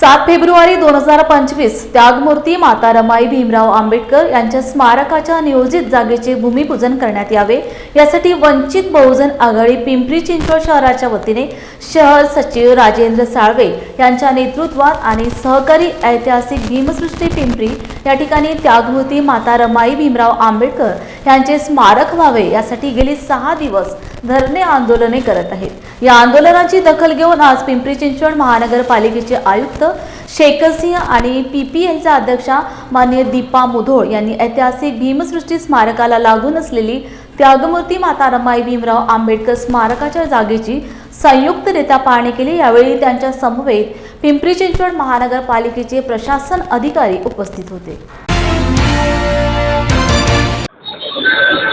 सात फेब्रुवारी दोन हजार पंचवीस त्यागमूर्ती माता रमाई भीमराव आंबेडकर यांच्या स्मारकाच्या नियोजित जागेचे भूमिपूजन करण्यात यावे. यासाठी वंचित बहुजन आघाडी पिंपरी चिंचवड शहराच्या वतीने शहर सचिव राजेंद्र साळवे यांच्या नेतृत्वात आणि सहकारी ऐतिहासिक भीमसृष्टी पिंपरी या ठिकाणी त्यागमूर्ती माता रमाई भीमराव आंबेडकर यांचे स्मारक व्हावे. यासाठी गेली सहा दिवस धरणे आंदोलने करत आहेत. या आंदोलनाची दखल घेऊन आज पिंपरी चिंचवड महानगरपालिकेचे आयुक्त शेखरसिंह आणि पीपीएलच्या अध्यक्षा मान्य दीपा मुधोळ यांनी ऐतिहासिक भीमसृष्टी स्मारकाला लागून असलेली त्यागमूर्ती माता रमाई भीमराव आंबेडकर स्मारकाच्या जागेची संयुक्तरित्या पाहणी केली. यावेळी त्यांच्या समवेत पिंपरी चिंचवड महानगरपालिकेचे प्रशासन अधिकारी उपस्थित होते.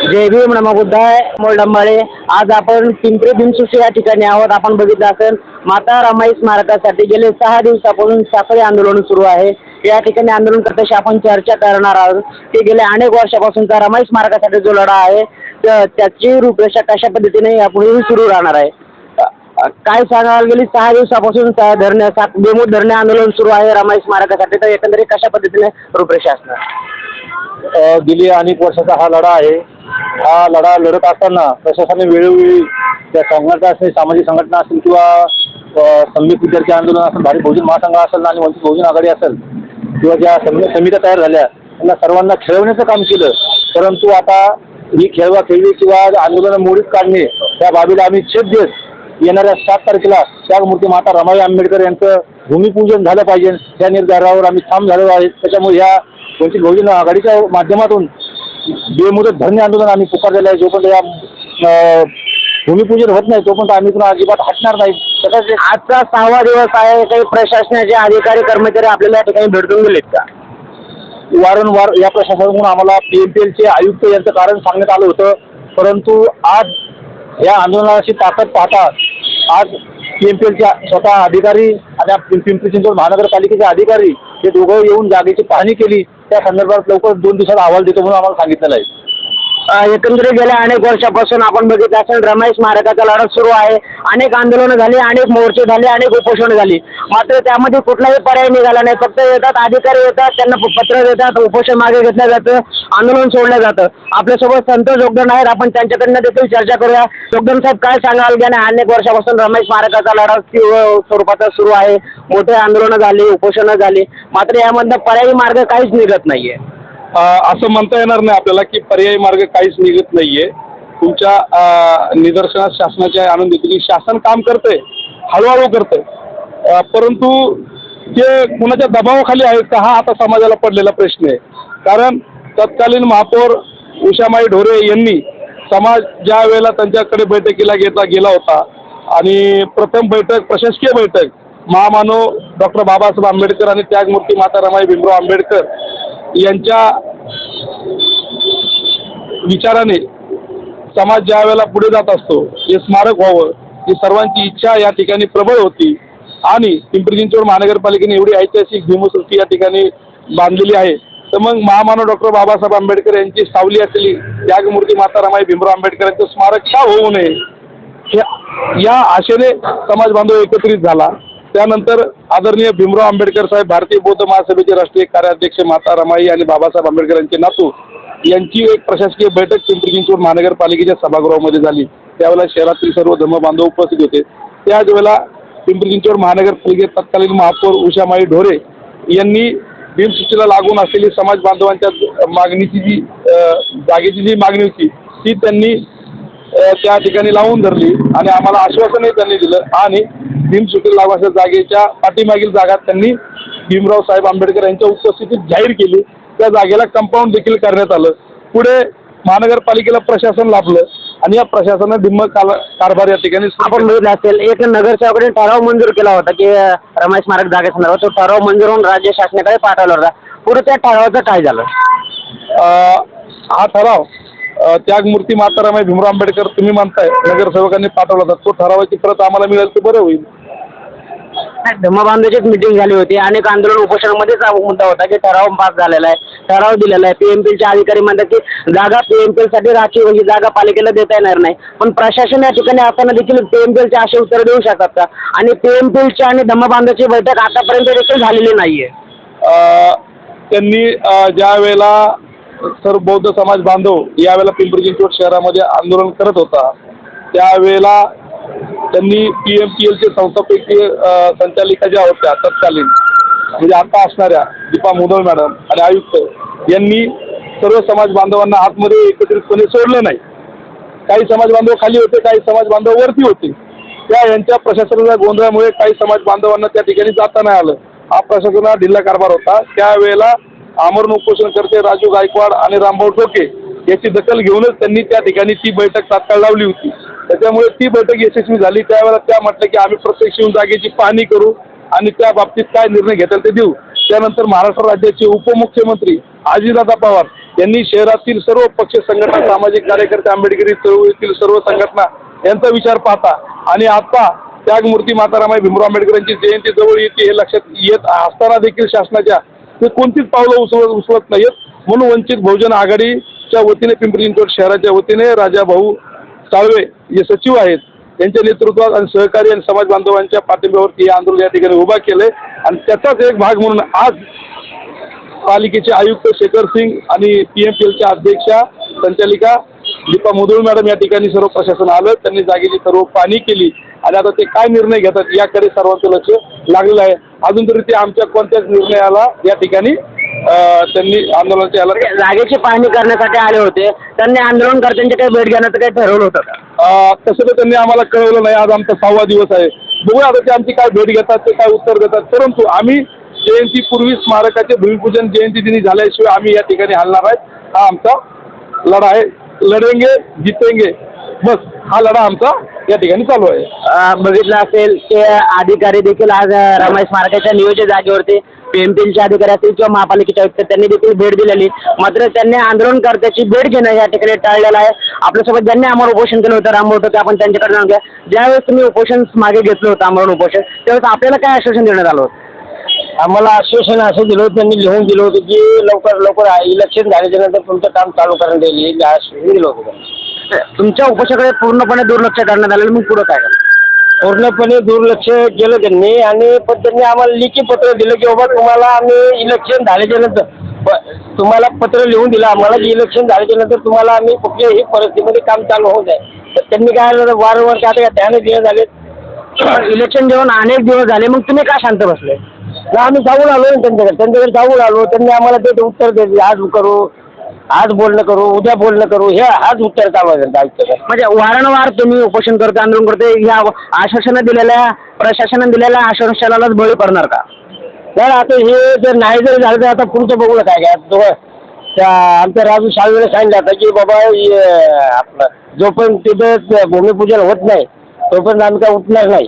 जय भीम नमो बुद्धाय मोलडंबाळे आज आपण पिंपरी भीमसुशी या ठिकाणी आहोत. आपण बघितलं असेल माता रमाई स्मारकासाठी गेले सहा दिवसापासून साखळी आंदोलन सुरू आहे. या ठिकाणी आंदोलन करताशी आपण चर्चा करणार आहोत. ते गेल्या अनेक वर्षापासूनचा रमाई स्मारकासाठी जो लढा आहे त्याची रूपरेषा कशा पद्धतीने यापुढेही सुरू राहणार आहे? काय सांगाल गेली? सहा दिवसापासून त्या धरणे सात बेमूट धरणे आंदोलन सुरू आहे रमाई स्मारकासाठी तर एकंदरीत कशा पद्धतीने रूपरेषा असणार? गेली अनेक वर्षाचा हा लढा आहे. हा लढा लढत असताना प्रशासनाने वेळोवेळी त्या संघटना असेल सामाजिक संघटना असेल किंवा अ, संयुक्त विद्यार्थी आंदोलन असेल भारतीय बहुजन महासंघ असेल आणि वंचित बहुजन आघाडी असेल किंवा ज्या समित्या तयार झाल्या त्यांना सर्वांना खेळवण्याचं काम केलं. परंतु आता ही खेळवा खेळवी किंवा आंदोलन मोडीत काढणे त्या बाबीला आम्ही छेद देत येणाऱ्या सात तारखेला त्यागमूर्ती माता रमाई आंबेडकर यांचं भूमिपूजन झालं पाहिजे. त्या निर्धारावर आम्ही ठाम झालो आहे. त्याच्यामुळे ह्या वंचित बहुजन आघाडीच्या माध्यमातून बेमुदत धरणे आंदोलन आम्ही पुकारलेलं आहे. जोपर्यंत या भूमिपूजन होत नाही तोपर्यंत आम्ही पुन्हा अजिबात हटणार नाही. तसंच आजचा सहावा दिवस आहे. काही प्रशासनाचे अधिकारी कर्मचारी आपल्याला या ठिकाणी भेटून गेलेत का? वारंवार या प्रशासनाकडून आम्हाला पी एम पी एलचे आयुक्त यांचं कारण सांगण्यात आलं होतं. परंतु आज या आंदोलनाची ताकद पाहता आज पीएमपीएलच्या स्वतः अधिकारी आणि पिंपरी चिंचवड महानगरपालिकेचे अधिकारी हे दोघं येऊन जागेची पाहणी केली. त्या संदर्भात लवकर दोन दिवसात अहवाल देतो म्हणून आम्हाला सांगितलेलं आहे. एकंदरीत गेल्या अनेक वर्षापासून आपण बघितलं असेल रमाई स्मारकाचा लढा सुरू आहे. अनेक आंदोलनं झाली अनेक मोर्चे झाले अनेक उपोषण झाली. मात्र त्यामध्ये कुठलाही पर्याय निघाला नाही. फक्त येतात अधिकारी येतात त्यांना पत्र देतात उपोषण मागे घेतलं जातं आंदोलन सोडलं जातं. आपल्यासोबत संतोष जोगदन आहेत. आपण त्यांच्याकडनं देखील चर्चा करूया. जोगदन साहेब काय सांगाल? गेल्या अनेक वर्षापासून रमाई स्मारकाचा लढा तीव्र स्वरूपाचा सुरू आहे. मोठे आंदोलनं झाली उपोषणं झाली. मात्र यामधनं पर्यायी मार्ग काहीच निघत नाहीये. असं म्हणता येणार नाही आपल्याला की पर्यायी मार्ग काहीच निघत नाहीये. तुमच्या निदर्शनात शासनाच्या आनंद येतो की शासन काम करतंय हळूहळू करतंय. परंतु ते कुणाच्या दबावाखाली आहेत का हा आता समाजाला पडलेला प्रश्न आहे. कारण तत्कालीन महापौर उषामाई ढोरे यांनी समाज ज्या वेळेला त्यांच्याकडे बैठकीला घेतला गेला होता आणि प्रथम बैठक प्रशासकीय बैठक महामानव डॉक्टर बाबासाहेब आंबेडकर आणि त्यागमूर्ती माता रमाई भीमराव आंबेडकर यांच्या विचाराने समाज ज्या वेळेला पुढे जात असतो हे स्मारक व्हावं ही सर्वांची इच्छा या ठिकाणी प्रबळ होती. आणि पिंपरी चिंचवड महानगरपालिकेने एवढी ऐतिहासिक भीमसृष्टी या ठिकाणी बांधलेली आहे. तर मग महामानव डॉक्टर बाबासाहेब आंबेडकर यांची सावली असलेली त्यागमूर्ती माता रमाई भीमराव आंबेडकर यांचं स्मारक का होऊ नये या- या आशेने समाज बांधव एकत्रित झाला. त्यानंतर आदरणीय भीमराव आंबेडकर साहेब भारतीय बौद्ध महासभेचे राष्ट्रीय कार्याध्यक्ष माता रमाई आणि बाबासाहेब आंबेडकर यांचे नातू यांची एक प्रशासकीय बैठक पिंपरी चिंचवड महानगरपालिकेच्या सभागृहामध्ये झाली. त्यावेळेला शहरातील सर्व धर्म बांधव उपस्थित होते. त्याच वेळेला पिंपरी चिंचवड महानगरपालिकेत तत्कालीन महापौर उषामाई ढोरे यांनी भीमसूचीला लागून असलेली समाज बांधवांच्या मागणीची जी जागेची जी मागणी होती ती त्यांनी त्या ठिकाणी लावून धरली आणि आम्हाला आश्वासनही त्यांनी दिलं. आणि भीमसूची लागू असलेल्या जागेच्या पाठीमागील जागा त्यांनी भीमराव साहेब आंबेडकर यांच्या उपस्थितीत जाहीर केली. त्या जागेला कंपाऊंड देखील करण्यात आलं. पुढे महानगरपालिकेला प्रशासन लाभलं आणि या प्रशासनानं काल कारभार या ठिकाणी आपण. बघितलं असेल एक नगरसेवकाने ठराव मंजूर केला होता की रमाई स्मारक जागेसंदर्भात तो ठराव मंजूर होऊन राज्य शासनाकडे पाठवला होता. पुढे त्या ठरावाचं काय झालं? अ, हा ठराव त्यागमूर्ती माता रमाई भीमराव आंबेडकर तुम्ही म्हणताय नगरसेवकांनी पाठवला होता. तो ठरावाची प्रत आम्हाला मिळेल तर बरं होईल. धर्मबांधवाचीच मिटिंग झाली होती. अनेक आंदोलन उपोषणामध्येच हा मुद्दा होता की ठराव पास झालेला आहे. ठराव दिलेला आहे. पीएमपीचे अधिकारी म्हणतात की जागा पीएमपीएलसाठी राखीव ही जागा पालिकेला देता येणार नाही. पण प्रशासन या ठिकाणी असताना देखील पीएमपीएलचे असे उत्तर देऊ शकतात का? आणि पीएमपीएलची आणि धम्मबांधवाची बैठक आतापर्यंत देखील झालेली नाहीये. अ, त्यांनी ज्या वेळेला सर्व बौद्ध समाज बांधव यावेळेला पिंपरी चिंचवड शहरामध्ये आंदोलन करत होता. त्यावेळेला त्यांनी पी एम पी एलचे संस्थापकीय संचालिका ज्या होत्या तत्कालीन म्हणजे आता असणाऱ्या दीपा मुदळ मॅडम आणि आयुक्त यांनी सर्व समाज बांधवांना आतमध्ये एकत्रितपणे सोडलं नाही. काही समाज बांधव खाली होते काही समाज बांधव वरती होते. त्या यांच्या प्रशासनाच्या गोंधळामुळे काही समाज बांधवांना त्या ठिकाणी जाता नाही आलं. हा प्रशासनाचा ढिल्ला कारभार होता. त्यावेळेला आमरण उपोषणकर्ते राजू गायकवाड आणि रामभाऊ टोके याची दखल घेऊनच त्यांनी त्या ठिकाणी ती बैठक तात्काळ लावली होती. त्याच्यामुळे ती बैठक यशस्वी झाली. त्यावेळेला त्या म्हटलं की आम्ही प्रत्यक्ष येऊन जागेची पाहणी करू आणि त्या बाबतीत काय निर्णय घेता ते देऊ. त्यानंतर महाराष्ट्र राज्याचे उपमुख्यमंत्री अजितदादा पवार यांनी शहरातील सर्व पक्ष संघटना सामाजिक कार्यकर्ते आंबेडकरी चळवळीतील सर्व संघटना यांचा विचार पाहता आणि आता त्यागमूर्ती मातारामाई भीमराव आंबेडकरांची जयंती जवळ येते हे लक्षात येत असताना देखील शासनाच्या ते कोणतीच पावलं उचलत उचलत नाहीत म्हणून वंचित बहुजन आघाडीच्या वतीने पिंपरी चिंचवड शहराच्या वतीने राजा भाऊ साळवे हे सचिव आहेत. त्यांच्या नेतृत्वात आणि सहकारी आणि समाज बांधवांच्या पाठिंब्यावरती हे आंदोलन या ठिकाणी उभा केलंय. आणि त्याचाच एक भाग म्हणून आज पालिकेचे आयुक्त शेखर सिंग आणि पी एम पी एलच्या अध्यक्षा संचालिका दीपा मुदुळ मॅडम या ठिकाणी सर्व प्रशासन आलं त्यांनी जागेची सर्व पाहणी केली आणि आता ते काय निर्णय घेतात याकडे सर्वांचं लक्ष लागलेलं आहे. अजून तरी ते आमच्या कोणत्याच निर्णयाला या ठिकाणी त्यांनी आंदोलनाच्या याला जागेची पाहणी करण्यासाठी आले होते. त्यांनी आंदोलनकर्त्यांची काही भेट घेण्याचं काही ठरवलं होतं तसं तर त्यांनी आम्हाला कळवलं नाही. आज आमचा सहावा दिवस आहे. बघूया आता ते आमची काय भेट घेतात ते काय उत्तर देतात. परंतु आम्ही जयंतीपूर्वी स्मारकाचे भूमिपूजन जयंती दिनी झाल्याशिवाय आम्ही या ठिकाणी हलणार आहेत हा आमचा लढा आहे. लढेंगे जितेंगे. बस हा लढा आमचा या ठिकाणी चालू आहे. बघितलं असेल ते अधिकारी देखील आज रमेश रमाई स्मारकाच्या नियोजित जागेवरती पीएमपीएलचे अधिकारी असतील किंवा महापालिकेच्या आयुक्त त्यांनी देखील भेट दिलेली. मात्र त्यांनी आंदोलनकर्त्याची भेट घेणं या ठिकाणी टाळलेलं आहे. आपल्यासोबत ज्यांनी आम्हाला उपोषण केलं होतं राम होतं आपण त्यांच्याकडे जाऊन घ्या. ज्यावेळेस तुम्ही उपोषण मागे घेतलं होतं आमरण उपोषण त्यावेळेस आपल्याला काय आश्वासन देण्यात आलं होतं? आम्हाला आश्वासन असं दिलं होतं त्यांनी लिहून दिलं होतं की लवकर लवकर इलेक्शन झाल्याच्यानंतर तुमचं काम चालू करण्यात येईल हे आश्वासन दिलं होतं त्यांनी. तुमच्या उपोषणाकडे पूर्णपणे दुर्लक्ष करण्यात आलेलं मग पुढं काय? पूर्णपणे दुर्लक्ष केलं त्यांनी आणि पण त्यांनी आम्हाला लिखी पत्र दिलं की बाबा तुम्हाला आम्ही इलेक्शन झाल्याच्यानंतर तुम्हाला पत्र लिहून दिलं आम्हाला की इलेक्शन झाल्याच्यानंतर तुम्हाला आम्ही कुठल्याही परिस्थितीमध्ये काम चालू होऊ द्या तर त्यांनी काय झालं, वारंवार काय आता त्याने दिवस झाले इलेक्शन जेवण अनेक दिवस झाले मग तुम्ही का शांत बसले आम्ही जाऊन आलो ना त्यांच्याकडे. त्यांच्याकडे जाऊन आलो. त्यांनी आम्हाला ते उत्तर दिले. आज करू आज बोलणं करू उद्या बोलणं करू. हे आज उत्तर चालू आहे त्यांचं. आयुक्ताचं. म्हणजे वारंवार तुम्ही उपोषण करता आंदोलन करते ह्या आश्वासनं दिलेल्या प्रशासनाने दिलेल्या आश्वासनालाच बळी पडणार का? नाही आता हे जर नाही जर झालं तर आता पुढचं बघू काय काय. तो त्या आमच्या राजू शाळेला सांगितलं आता की बाबा हे आपलं जोपर्यंत तिथं भूमिपूजन होत नाही तोपर्यंत आम्ही काय उठणार नाही.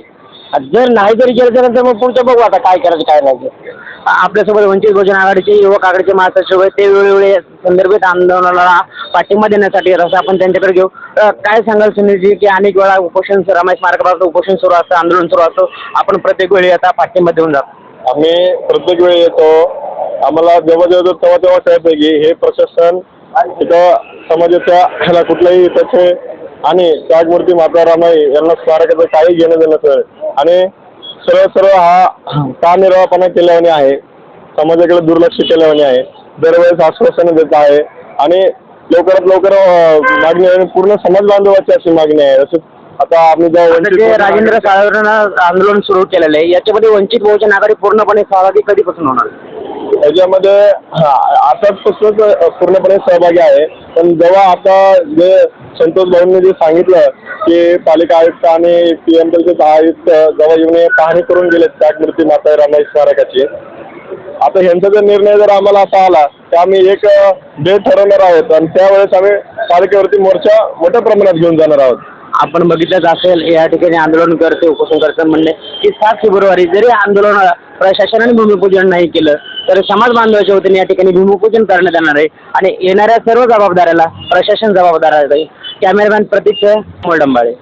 जर नाही जरी केलं त्यानंतर मग पुढचं बघू आता काय करायचं काय नाही. ते. आपल्यासोबत वंचित बहुजन आघाडीचे युवक आघाडीचे महासचिव ते वेळोवेळी संदर्भित आंदोलनाला पाठिंबा देण्यासाठी येत आपण त्यांच्याकडे घेऊ. अ, काय सांगाल सुनीलजी की अनेक वेळा उपोषण रमाई स्मारकापासून उपोषण सुरू असतं आंदोलन सुरू असतं. आपण प्रत्येक वेळी आता पाठिंबा देऊन जातो. आम्ही प्रत्येक वेळी येतो. आम्हाला जेव्हा जेव्हा तेव्हा तेव्हा कळतं की हे प्रशासन इथं समाजाच्या ह्याला कुठल्याही त्याचे आणि त्यागमूर्ती माता रामाई यांना स्मारकाचं काही घेणं देणं सर आणि सरळ सरळ हा का केल्याने आहे. समाजाकडे दुर्लक्ष केल्याने आहे. दरवेळेस आश्वासनं देत आहे. आणि लवकरात लवकर मागणी आहे. आणि पूर्ण समाज बांधवाची अशी मागणी आहे. जसं आता आम्ही जेव्हा राजेंद्र साळवेनं आंदोलन सुरू केलेलं आहे याच्यामध्ये वंचित बहुजन आघाडी पूर्णपणे सहभागी कधीपासून होणार? याच्यामध्ये आतापासूनच पूर्णपणे सहभागी आहे. पण जेव्हा आता जे संतोष भाऊंनी जे सांगितलं की पालिका आयुक्त आणि पी एम एलचे आयुक्त जवळ येऊन पाहणी करून गेलेत त्यागमूर्ती माता रामाई स्मारकाची. आता ह्यांचा जर निर्णय जर आम्हाला असा आला तर आम्ही एक डेट ठरवणार आहोत आणि त्यावेळेस आम्ही पालिकेवरती मोर्चा मोठ्या प्रमाणात घेऊन जाणार आहोत. आपण बघितलंच असेल या ठिकाणी आंदोलन करते उपोषण करते म्हणले की सात फेब्रुवारी जरी आंदोलन प्रशासनाने भूमिपूजन नाही केलं तर समाज बांधवाच्या वतीने या ठिकाणी भूमिपूजन करण्यात येणार आहे. आणि येणाऱ्या सर्व जबाबदाऱ्याला प्रशासन जबाबदार आहे. कॅमेरामॅन प्रतीक मोलडंबाळे.